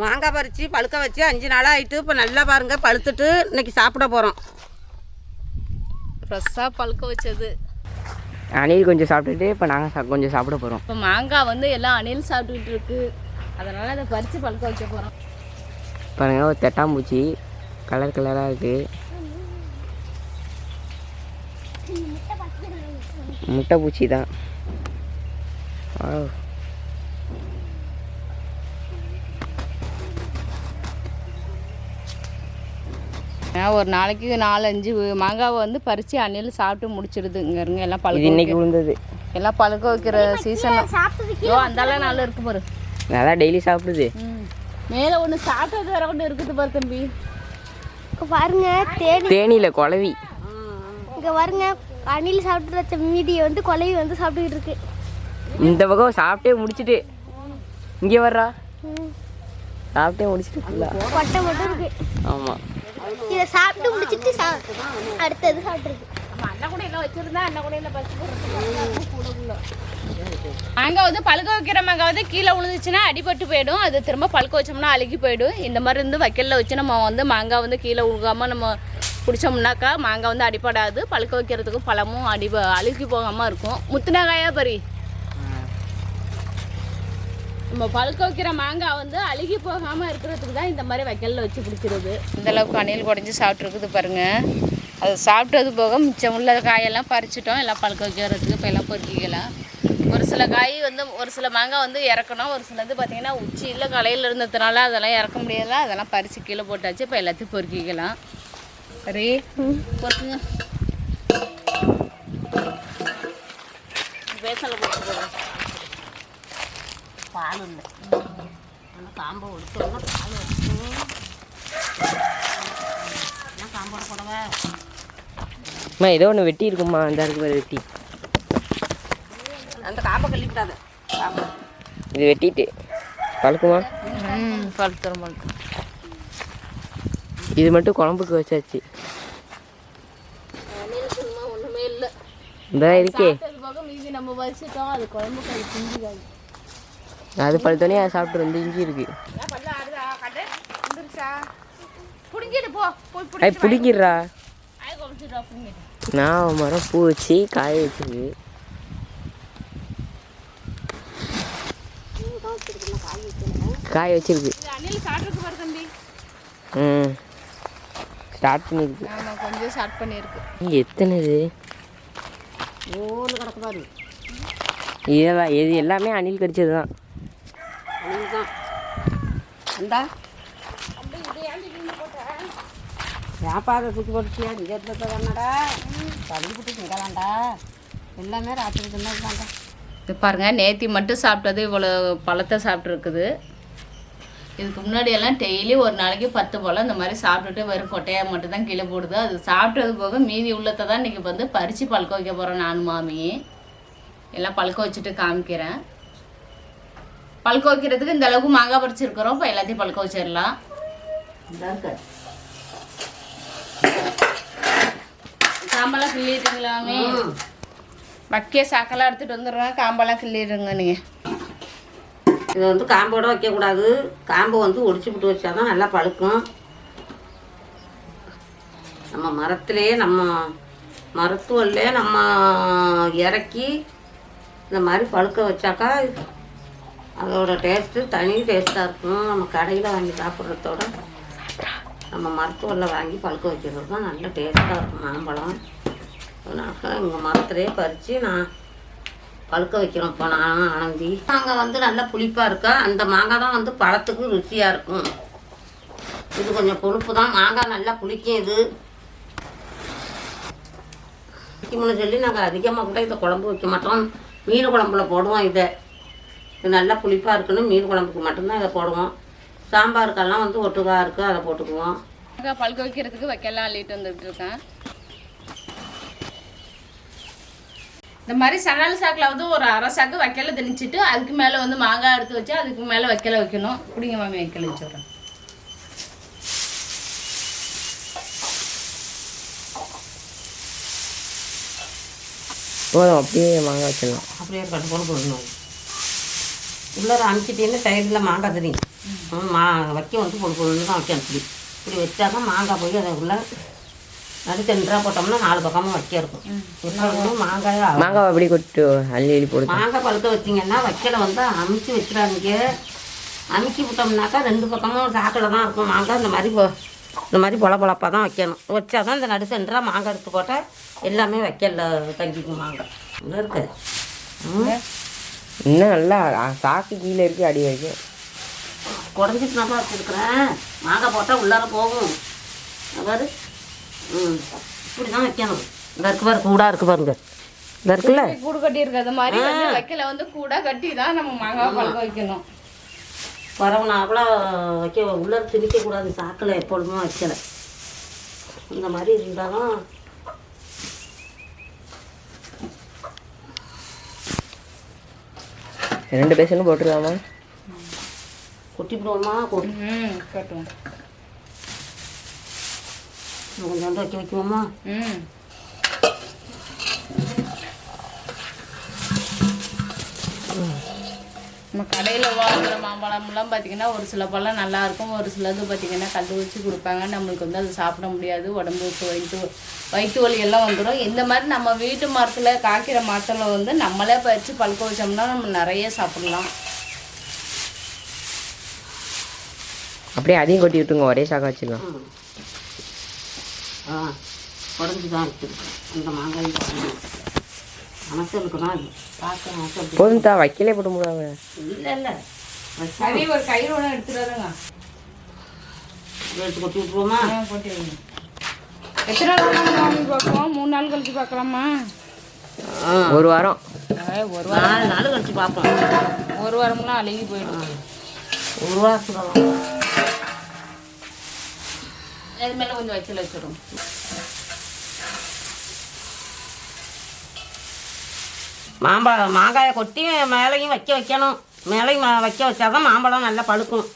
மாங்காய் பறித்து பழுக்க வச்சு அஞ்சு நாளாக ஆயிட்டு இப்போ நல்லா பாருங்க பழுத்துட்டு இன்னைக்கு சாப்பிட போகிறோம் ஃப்ரெஷ்ஷாக பழுக்க வச்சது. அணில் கொஞ்சம் சாப்பிட்டுட்டு இப்போ நாங்கள் கொஞ்சம் சாப்பிட போகிறோம் இப்போ மாங்காய் வந்து எல்லாம் அணில் சாப்பிட்டுட்டு இருக்கு. அதனால் அதை பறித்து பழுக்க வைக்க போகிறோம் பாருங்க ஒரு தெட்டாம்பூச்சி கலர் கலராக இருக்குது முட்டை பூச்சி தான். ஒரு நாளைக்கு நாலஞ்சு மாங்காவை வந்து பறித்து அணில் சாப்பிட்டு முடிச்சிடுது இங்கே இருங்க எல்லாம் இது பழுக்க இன்னைக்கு விழுந்தது எல்லாம் பழுக்க வைக்கிற சீசன் ஐயோ அந்தாலும் நாள் இருக்கு பாரு. நல்லா டெய்லி சாப்பிடுது. ம். மேலே ஒன்று சாப்பிட்டது வேற ஒன்று இருக்குது பாரு தம்பி. இங்க பாருங்க தேனி. தேனியில் குழவி. இங்க பாருங்க அணில் சாப்பிட்டு வச்ச மீதியை வந்து கொலைவி வந்து சாப்பிட்டுக்கிட்டு இருக்கு. இந்த பக்கம் சாப்பிட்டே முடிச்சிட்டு. இங்கே வர்றா. சாப்பிட்டே முடிச்சிட்டு கொட்டை மட்டும் இருக்கு. ஆமாம் இதை சாப்பிட்டு முடிச்சிட்டு சா அடுத்தது சாப்பிட்றது. நம்ம மாங்காய் வந்து பழுக்க வைக்கிற மாங்காய் வந்து கீழே விழுந்துச்சுன்னா அடிபட்டு போயிடும். அது திரும்ப பழுக்க வச்சோம்னா அழுகி போயிடும். இந்த மாதிரி இருந்து வைக்கல்ல வச்சு நம்ம வந்து மாங்காய் வந்து கீழே உழுகாம நம்ம பிடிச்சோம்னாக்கா மாங்காய் வந்து அடிபடாது. பழுக்க வைக்கிறதுக்கும் பழமும் அடி அழுகி போகாமல் இருக்கும். முத்துனகாயா பரி நம்ம பழுக்க வைக்கிற மாங்காய் வந்து அழுகி போகாமல் இருக்கிறதுக்கு தான் இந்த மாதிரி வைக்கல்ல வச்சு பிடிக்கிறது. இந்த அளவுக்கு அணில் குடஞ்சி சாப்பிட்ருக்குது பாருங்க. அது சாப்பிட்டது போக மிச்சம் உள்ள காயெல்லாம் பறிச்சிட்டோம். எல்லாம் பழுக்க வைக்கிறதுக்கு இப்போ எல்லாம் பொறுக்கிக்கலாம் ஒரு சில காய் வந்து ஒரு சில மாங்காய் வந்து இறக்கணும். ஒரு சிலது பார்த்தீங்கன்னா உச்சியில் கலையில் இருந்ததுனால அதெல்லாம் இறக்க முடியல அதெல்லாம் பறித்து கீழே போட்டாச்சு. இப்போ எல்லாத்தையும் பொறுக்கிக்கலாம். சரி. பொறுக்குங்க பேசல போட்டு பால் இல்லை ஆனால் காம்பை ஒடுத்தோம்னா பால் வச்சுக்கணும் என்ன காம்போட போடவா? அம்மா ஏதோ ஒன்று வெட்டி இருக்குமா அந்த இருக்கு பாரு வெட்டி. அந்த காம்பை கழிவிடாத காம்பை இது வெட்டிட்டு. பழுக்குமா? ம் பழுத்துரும் இது மட்டும் குழம்புக்கு வச்சாச்சு. ஒன்றுமே இல்லை. இந்த இருக்கே. அது போக மீதி நம்ம வச்சுட்டோம். அது குழம்புக்கு அது குஞ்சு அது பழுத்தோடனே அதை சாப்பிட்டு வந்து இஞ்சி இருக்கு. அது பிடிக்கிறா நான் மரம் பூ வச்சு காய வச்சிருக்கு. காய வச்சிருக்கு. ம். ஸ்டார்ட் பண்ணிருக்கு. ஆமாம் கொஞ்சம் ஸ்டார்ட் பண்ணியிருக்கு. இங்க எத்தனை இது ஓன்னு கிடக்கு பாரு. இதெல்லாம் இது எல்லாமே அணில் கடிச்சது தான் அதுதான் அந்தா. வியாபார தூக்கி போட்டுச்சியா இங்கே இருந்தது தானடா தள்ளி போட்டு இங்கதான்டா எல்லாமே ராத்திரி தின்னது தான்டா இது பாருங்க நேத்தி மட்டும் சாப்பிட்டது இவ்வளோ பழத்தை சாப்பிட்ருக்குது இதுக்கு முன்னாடி எல்லாம் டெய்லி ஒரு நாளைக்கு பத்து பழம் இந்த மாதிரி சாப்பிட்டுட்டு வெறும் கொட்டையாக மட்டும் தான் கீழே போடுது. அது சாப்பிட்டது போக மீதி உள்ளத்தை தான் இன்றைக்கி வந்து பறித்து பழுக்க வைக்க போகிறோம் நானும் மாமி. எல்லாம் பழுக்க வச்சுட்டு காமிக்கிறேன். பழுக்க வைக்கிறதுக்கு இந்த அளவுக்கு மாங்காய் பறிச்சிருக்கிறோம். இப்போ எல்லாத்தையும் பழுக்க வச்சிடலாம். காம்பெல்லாம் கிள்ளிட்டுங்களாமே மக்கிய சாக்கெல்லாம் எடுத்துகிட்டு வந்துடுறேன். காம்பெல்லாம் கிள்ளிடுங்க நீங்கள் இது வந்து காம்போட வைக்கக்கூடாது. காம்பை வந்து ஒடிச்சு விட்டு வச்சா தான் நல்லா பழுக்கும். நம்ம மரத்துலேயே நம்ம மருத்துவல்லே நம்ம இறக்கி இந்த மாதிரி பழுக்க வச்சாக்கா அதோட டேஸ்ட்டு தனி டேஸ்ட்டாக இருக்கும். நம்ம கடையில் வாங்கி சாப்பிட்றதோட நம்ம மருத்துவல்ல வாங்கி பழுக்க வைக்கிறது தான் நல்ல டேஸ்ட்டாக இருக்கும். மாம்பழம். அதனால எங்கள் மரத்துலேயே பறித்து நான் பழுக்க வைக்கிறோம் இப்போ நான் ஆனந்தி. மாங்காய் வந்து நல்லா புளிப்பாக இருக்கா? அந்த மாங்காய் தான் வந்து பழத்துக்கு ருசியாக இருக்கும். இது கொஞ்சம் புளிப்பு தான். மாங்காய் நல்லா புளிக்கும் இது. வைக்கணும்னு சொல்லி நாங்கள் அதிகமாக கூட இதை குழம்பு வைக்க மாட்டோம். மீன் குழம்புல போடுவோம் இதை. இது நல்லா புளிப்பாக இருக்குன்னு மீன் குழம்புக்கு மட்டும்தான் இதை போடுவோம். சாம்பாருக்கெல்லாம் வந்து ஒட்டுக்காக இருக்குது அதை போட்டுக்குவோம். பழுக்க வைக்கிறதுக்கு வைக்கலாம் அள்ளிட்டு வந்துட்டு இருக்கேன். இந்த மாதிரி சணல் சாக்கில் வந்து ஒரு அரை சாக்கு வைக்கல திணிச்சிட்டு அதுக்கு மேலே வந்து மாங்காய் எடுத்து வச்சு அதுக்கு மேலே வைக்கல வைக்கணும். பிடிங்க மாமி வைக்கல வச்சுடுறேன் போதும் அப்படியே மாங்காய் வச்சிடலாம். அப்படியே கட்டு போட்டு போடணும் உள்ளே அமுச்சிட்டீங்கன்னா சைடில் மாங்காய் தெரியும் மா வைக்க வந்து பொழு பொழுன்னு தான் வைக்கணும் இப்படி இப்படி வச்சா தான் மாங்காய் போய் அதை உள்ள நடு சென்டராக போட்டோம்னா நாலு பக்கமும் வைக்க இருக்கும். எப்பொழுதும் மாங்காய் மாங்காய் அப்படி கொட்டு அள்ளி அள்ளி போடுது மாங்காய் பழுக்க வச்சிங்கன்னா வைக்கல வந்து அமுக்கி வச்சிடாதீங்க. அமுக்கி விட்டோம்னாக்கா ரெண்டு பக்கமும் சாக்கில் தான் இருக்கும் மாங்காய். இந்த மாதிரி பொ- இந்த மாதிரி பொல பொழப்பாக தான் வைக்கணும். வச்சா தான் இந்த நடு சென்டராக மாங்காய் எடுத்து போட்டால் எல்லாமே வைக்கல தங்கிக்கும் மாங்காய். இங்கே இருக்கு. ம் இன்னும் நல்லா சாக்கு கீழே இருக்கு அடி வரைக்கும். குடஞ்சிட்டு நான் வச்சுருக்குறேன். மாங்காய் போட்டால் உள்ளார போகும். ம். இப்படி தான் வைக்கணும். இந்த இருக்கு பாரு கூடா இருக்கு பாருங்க. இந்த இருக்குல்ல? கூடு கட்டி இருக்கிறது மாதிரி வந்து வைக்கல. வந்து கூட கட்டி தான் நம்ம மாங்காய் பழுக்க வைக்கணும். பரவனாப்புல வைக்க உள்ள திணிக்கக்கூடாது. சாக்கில் எப்பொழுதுமே வைக்கல. இந்த மாதிரி இருந்தாலும் ரெண்டு பேசணும் போட்டுருக்காமா கொட்டி விடுவோமா கொ- ம் கட்டுவோம் கொஞ்சோண்டு வைக்க வைக்குவோமா? ம் நம்ம கடையில் வாங்குற மாம்பழம்லாம் பார்த்தீங்கன்னா ஒரு சில பழம் நல்லா இருக்கும் ஒரு சிலது பார்த்தீங்கன்னா கல் வச்சு கொடுப்பாங்க. நம்மளுக்கு வந்து அது சாப்பிட முடியாது. உடம்புக்கு வயிற்று வயிற்று வலி எல்லாம் வந்துடும் இந்த மாதிரி நம்ம வீட்டு மரத்தில் காய்க்கிற மரத்தில் வந்து நம்மளே பறித்து பழுக்க வச்சோம்னா நம்ம நிறைய சாப்பிடலாம். அப்படியே அதையும் கொட்டி விட்டுங்க ஒரே சாக்கா வச்சிடலாம். ம். ஆ உடஞ்சி தான் வச்சுருக்கேன் இந்த மாங்காய் மனசலுக்கு தான் அது பார்க்க மனசு போதும் வைக்கலே போட்டு முடியாங்க இல்லை இல்லை. வச்சா சரி ஒரு கயிறு ஒன்று எடுத்துட்டு வரேங்க எடுத்து கொட்டி விட்ருவோமா. எத்தனை நாள் பார்க்கலாம்? மூணு நாள் கழிச்சு பார்க்கலாமா? ஒரு வாரம். ஒரு நாலு நாள் கழிச்சு பார்ப்போம். ஒரு வாரம்லாம் அழுகி போயிடும் ஒரு வாரத்துக்கு மேலே கொஞ்சம் வைக்கல வச்சிடும் மாம்பழம் மாங்காயை கொட்டி மேலேயும் வைக்க வைக்கணும். மேலேயும் வைக்க வச்சாதான் மாம்பழம் நல்லா பழுக்கும்.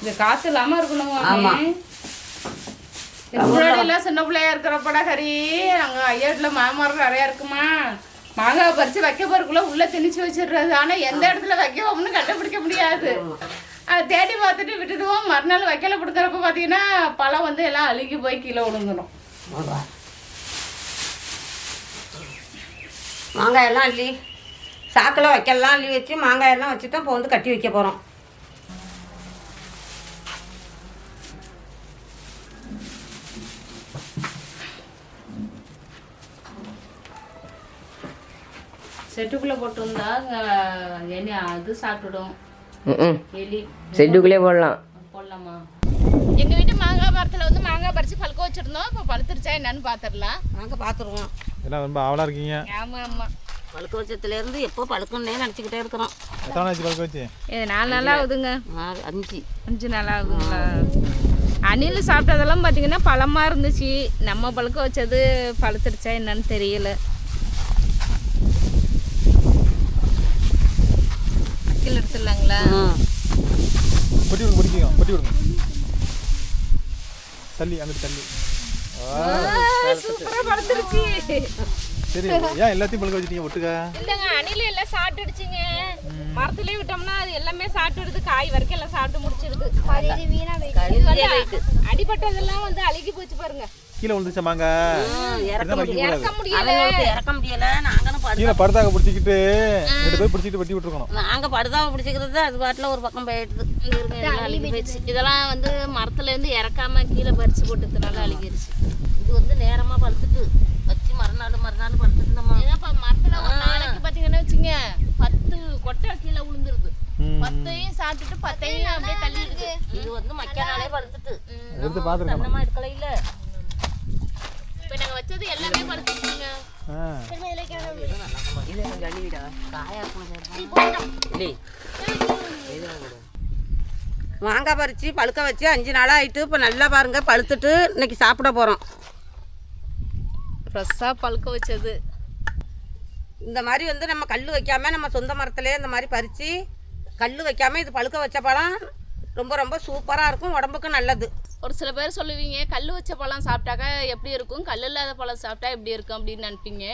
இந்த காற்று இல்லாமல் இருக்கணும் ஆமா. முன்னாடிலாம் சின்ன பிள்ளையா இருக்கிறப்படா ஹரி நாங்கள் ஐயாட்டில் மாமரம் நிறையா இருக்குமா? மாங்காய் பறித்து வைக்க போறதுக்குள்ள உள்ள திணிச்சு வச்சிடுறது. ஆனால் எந்த இடத்துல வைக்கவோம்னு கண்டுபிடிக்க முடியாது. அதை தேடி பார்த்துட்டு விட்டுடுவோம். மறுநாள் வைக்கல கொடுக்குறப்ப பார்த்தீங்கன்னா பழம் வந்து எல்லாம் அழுகி போய் கீழே விழுந்துடும் மாங்காயெல்லாம் அள்ளி சாக்கில் வைக்கலாம் அள்ளி வச்சு மாங்காயெல்லாம் வச்சு தான் இப்போ வந்து கட்டி வைக்க போகிறோம் செட்டுக்குள்ளே போட்டிருந்தா என்ன அது சாப்பிட்டுடும் எலி. செட்டுக்குள்ளே போடலாம். போடலாமா? எங்கள் வீட்டு மரத்தில் வந்து மாங்காய் பறித்து பழுக்க வச்சுருந்தோம். இப்போ பழுத்துருச்சா என்னன்னு பார்த்துடலாம் நாங்கள் பார்த்துருவோம் எல்லாம் ரொம்ப ஆவலாக இருக்கீங்க? ஆமாம் ஆமாம் பழுக்க வச்சதுலேருந்து எப்போ பழுக்குன்னே நினச்சிக்கிட்டே இருக்கிறோம். எத்தனை நாள் பழக்க வச்சு? இது நாலு நாளாக ஆகுதுங்க. நாலு அஞ்சு. அஞ்சு நாளாக ஆகுதுங்களா? அணில் சாப்பிட்டதெல்லாம் பார்த்தீங்கன்னா பழமாக இருந்துச்சு. நம்ம பழுக்க வச்சது பழுத்துருச்சா என்னன்னு தெரியல. அக்கில் எடுத்துடலாங்களா? ம் கொட்டி விடுங்க கொட்டி விடுங்க. தள்ளி அங்கிட்டு தள்ளி. சூப்பராக பழுத்துருச்சு சரி ஏன் எல்லாத்தையும் பழக்க வச்சிட்டீங்க ஒட்டுக்கா? இல்லைங்க அணில் எல்லாம் சாப்பிட்டுடுச்சுங்க. மரத்துலேயே விட்டோம்னா அது எல்லாமே சாப்பிட்டுடுது. காய் வரைக்கும் எல்லாம் சாப்பிட்டு முடிச்சிருது. அடிபட்டதெல்லாம் வந்து அழுகி போச்சு பாருங்க. கீழே விழுந்துச்சா மாங்க இறக்க வைக்க கூடாது? இறக்க முடியல. அவங்களுக்கு இறக்க முடியல. நாங்களும் படு கீழே படுதாக பிடிச்சிக்கிட்டு ரெண்டு பேர் பிடிச்சிட்டு வெட்டி விட்டுருக்கணும். நாங்கள் படுதாவை பிடிச்சிக்கிறது அது பாட்டில் ஒரு பக்கம் போயிடுது. இதெல்லாம் வந்து மரத்துல இருந்து இறக்காம கீழே பறிச்சு போட்டதுனால அழுகிருச்சு. இது வந்து நேரமாக படுத்துட்டு வச்சு மறுநாள் மறுநாள் படுத்துட்டு நம்ம மரத்துல ஒரு நாளைக்கு பாத்தீங்கன்னா வச்சுங்க பத்து கொட்டை கீழே விழுந்துருது. பத்தையும் சாப்பிட்டுட்டு பத்தையும் அப்படியே தள்ளிடுது. இது வந்து மக்க நாளே படுத்துட்டு. எடுத்து எடுக்கல இல்ல. இப்ப வச்சது எல்லாமே ஆ. மாங்காய் பறித்து பழுக்க வச்சு அஞ்சு நாளாக ஆயிட்டு இப்போ நல்லா பாருங்க பழுத்துட்டு இன்னைக்கு சாப்பிட போகிறோம் ஃப்ரெஷ்ஷாக பழுக்க வச்சது. இந்த மாதிரி வந்து நம்ம கல் வைக்காம நம்ம சொந்த மரத்துலேயே இந்த மாதிரி பறித்து கல் வைக்காம இது பழுக்க வச்ச பழம் ரொம்ப ரொம்ப சூப்பராக இருக்கும். உடம்புக்கு நல்லது. ஒரு சில பேர் சொல்லுவீங்க கல் வச்ச பழம் சாப்பிட்டாக்கா எப்படி இருக்கும்? கல் இல்லாத பழம் சாப்பிட்டா எப்படி இருக்கும்? அப்படின்னு நினைப்பீங்க.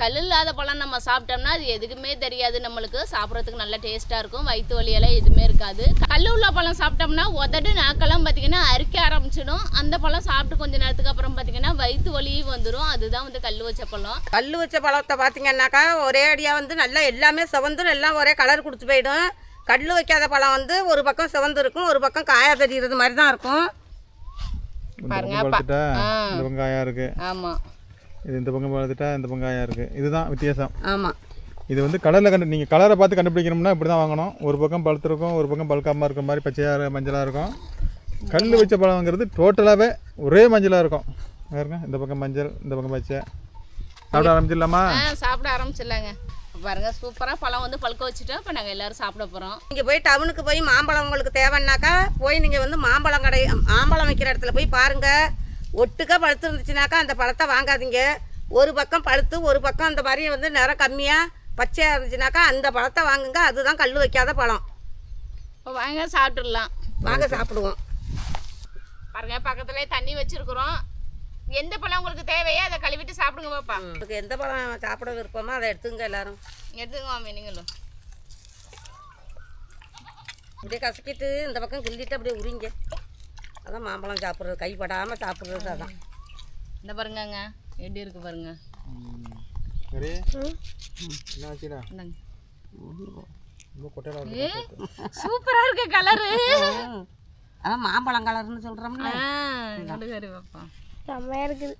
கல் இல்லாத பழம் நம்ம சாப்பிட்டோம்னா அது எதுக்குமே தெரியாது. நம்மளுக்கு சாப்பிட்றதுக்கு நல்ல டேஸ்ட்டாக இருக்கும். வயிற்று வலியெல்லாம் எதுவுமே இருக்காது. கல் உள்ள பழம் சாப்பிட்டோம்னா உதடு நாக்கெல்லாம் பார்த்தீங்கன்னா அரிக்க ஆரம்பிச்சிடும். அந்த பழம் சாப்பிட்டு கொஞ்ச நேரத்துக்கு அப்புறம் பார்த்தீங்கன்னா வயிற்று வலியும் வந்துடும் அதுதான் வந்து கல் வச்ச பழம். கல் வச்ச பழத்தை பார்த்தீங்கன்னாக்கா ஒரே அடியாக வந்து நல்லா எல்லாமே சிவந்துரும். எல்லாம் ஒரே கலர் கொடுத்து போயிடும். கல் வைக்காத பழம் வந்து ஒரு பக்கம் சிவந்து இருக்கும் ஒரு பக்கம் காயா தெரிகிறது மாதிரி தான் இருக்கும். பாருங்க, ஆ. இந்த பக்கம் காயா இருக்கு. ஆமாம் இது இந்த பக்கம் பழுத்துட்டா இந்த பக்கம் காயா இருக்கு. இதுதான் வித்தியாசம். ஆமாம் இது வந்து கலரில் கண்டு நீங்கள் கலரை பார்த்து கண்டுபிடிக்கணும்னா இப்படி தான் வாங்கணும். ஒரு பக்கம் பழுத்திருக்கும் ஒரு பக்கம் பழுக்காமல் இருக்கிற மாதிரி பச்சையாக மஞ்சளாக இருக்கும். கல் வச்ச பழங்கிறது டோட்டலாகவே ஒரே மஞ்சளாக இருக்கும். பாருங்க இந்த பக்கம் மஞ்சள் இந்த பக்கம் பச்சை. சாப்பிட ஆரம்பிச்சிடலாமா? சாப்பிட ஆரம்பிச்சிடலாங்க. பாருங்க சூப்பராக பழம் வந்து பழுக்க வச்சுட்டோம் இப்போ நாங்கள் எல்லாரும் சாப்பிட போகிறோம் நீங்கள் போய் டவுனுக்கு போய் மாம்பழம் உங்களுக்கு தேவைன்னாக்கா போய் நீங்கள் வந்து மாம்பழம் கடை மாம்பழம் விற்கிற இடத்துல போய் பாருங்கள் ஒட்டுக்கா பழுத்து இருந்துச்சுனாக்கா அந்த பழத்தை வாங்காதீங்க. ஒரு பக்கம் பழுத்து ஒரு பக்கம் அந்த மாதிரி வந்து நிறம் கம்மியாக பச்சையாக இருந்துச்சுனாக்கா அந்த பழத்தை வாங்குங்க. அதுதான் கல் வைக்காத பழம். வாங்க சாப்பிட்டுடலாம். வாங்க சாப்பிடுவோம். பாருங்க பக்கத்துலேயே தண்ணி வச்சிருக்கிறோம். எந்த பழம் உங்களுக்கு தேவையோ அதை கழுவிட்டு சாப்பிடுங்க பாப்பா. உங்களுக்கு எந்த பழம் சாப்பிட விருப்பமோ அதை எடுத்துங்க எல்லாரும். எடுத்துங்க மாமி நீங்களும். அப்படியே கசக்கிட்டு இந்த பக்கம் கிள்ளிட்டு அப்படியே உரிங்க. அதான் மாம்பழம் சாப்பிட்றது கைப்படாமல் சாப்பிட்றது அதான். இந்த பாருங்கங்க எப்படி இருக்கு பாருங்க. சூப்பரா இருக்கு கலரு அதான் மாம்பழம் கலர்னு சொல்கிறோம்ல நடுகறி பாப்பா செம்மையாக இருக்குது.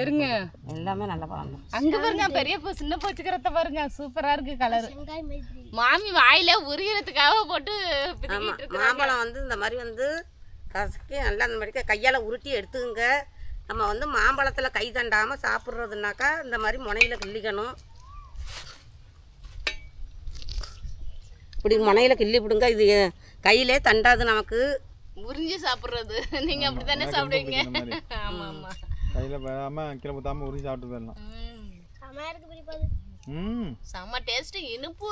இருங்க எல்லாமே நல்ல பழம் தான். அங்க பாருங்க பெரிய பூ சின்ன பூ வச்சுக்கிறத பாருங்க சூப்பரா இருக்கு கலர். மாமி வாயில உரியறதுக்காக போட்டு மாம்பழம் வந்து இந்த மாதிரி வந்து கசக்கி நல்லா அந்த மாதிரி கையால் உருட்டி எடுத்துக்கங்க. நம்ம வந்து மாம்பழத்தில் கை தண்டாமல் சாப்பிட்றதுனாக்கா இந்த மாதிரி முனையில் கிள்ளிக்கணும். இப்படி முனையில் கிள்ளி விடுங்க இது கையிலே தண்டாது நமக்கு. உறிஞ்சு சாப்பிடுறது. நீங்க அப்படித்தானே சாப்பிடுவீங்க? ஆமா ஆமா. கையில் வராமல் கீழே ஊற்றாமல் உருகி சாப்பிட்டு போயிடலாம் ம். செம்ம டேஸ்ட் இனிப்பு.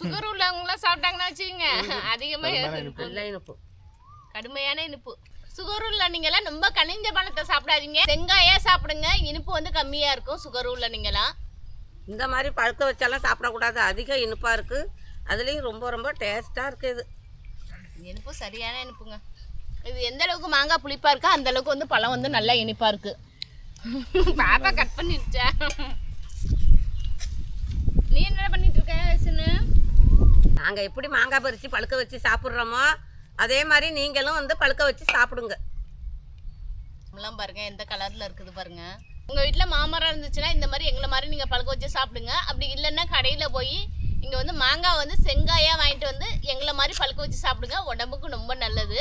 சுகர் உள்ளவங்களாம் சாப்பிட்டாங்கன்னா வச்சுக்கோங்க. அதிகமா இனிப்பு. நல்ல இனிப்பு. கடுமையான இனிப்பு. சுகர் உள்ள நீங்களாம் ரொம்ப கனிஞ்ச பழத்தை சாப்பிடாதீங்க. வெங்காயம் சாப்பிடுங்க? இனிப்பு வந்து கம்மியா இருக்கும் சுகர் உள்ள நீங்களாம் இந்த மாதிரி பழுக்க வச்சாலாம் சாப்பிடக்கூடாது. அதிக இனிப்பாக இருக்குது அதுலேயும் ரொம்ப ரொம்ப டேஸ்ட்டாக இருக்குது இது. இனிப்பு சரியான இனிப்புங்க. இது எந்த அளவுக்கு மாங்காய் புளிப்பா இருக்கோ அந்த அளவுக்கு வந்து பழம் வந்து நல்லா இனிப்பா இருக்கு. பாப்பா கட் பண்ணிடுச்சா? நீ என்ன பண்ணிட்டு இருக்க சின்ன? நாங்கள் எப்படி மாங்காய் பறித்து பழுக்க வச்சு சாப்பிட்றோமோ அதே மாதிரி நீங்களும் வந்து பழுக்க வச்சு சாப்பிடுங்க. எல்லாம் பாருங்க எந்த கலர்ல இருக்குது பாருங்க. உங்க வீட்ல மாமரம் இருந்துச்சுன்னா இந்த மாதிரி எங்களை மாதிரி நீங்க பழுக்க வச்சு சாப்பிடுங்க. அப்படி இல்லைன்னா கடையில போய் இங்க வந்து மாங்காய் வந்து செங்காயா வாங்கிட்டு வந்து எங்களை மாதிரி பழுக்க வச்சு சாப்பிடுங்க. உடம்புக்கு ரொம்ப நல்லது.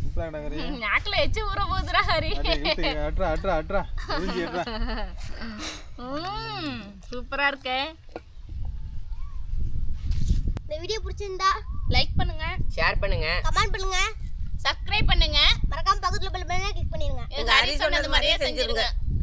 சூப்பராக நாக்கில் எச்சு ஊற போகுதுடா ஹரி. அட்ரா அட்ரா அட்ரா. உறிஞ்சி அட்ரா. ம் சூப்பரா இருக்கே. இந்த வீடியோ பிடிச்சிருந்தா லைக் பண்ணுங்க. ஷேர் பண்ணுங்க. கமெண்ட் பண்ணுங்க. சப்ஸ்கிரைப் பண்ணுங்க. மறக்காம பக்கத்துல பெல் பட்டனை கிளிக் பண்ணிருங்க. எங்க ஹரி சொன்னது மாதிரியே செஞ்சிருங்க.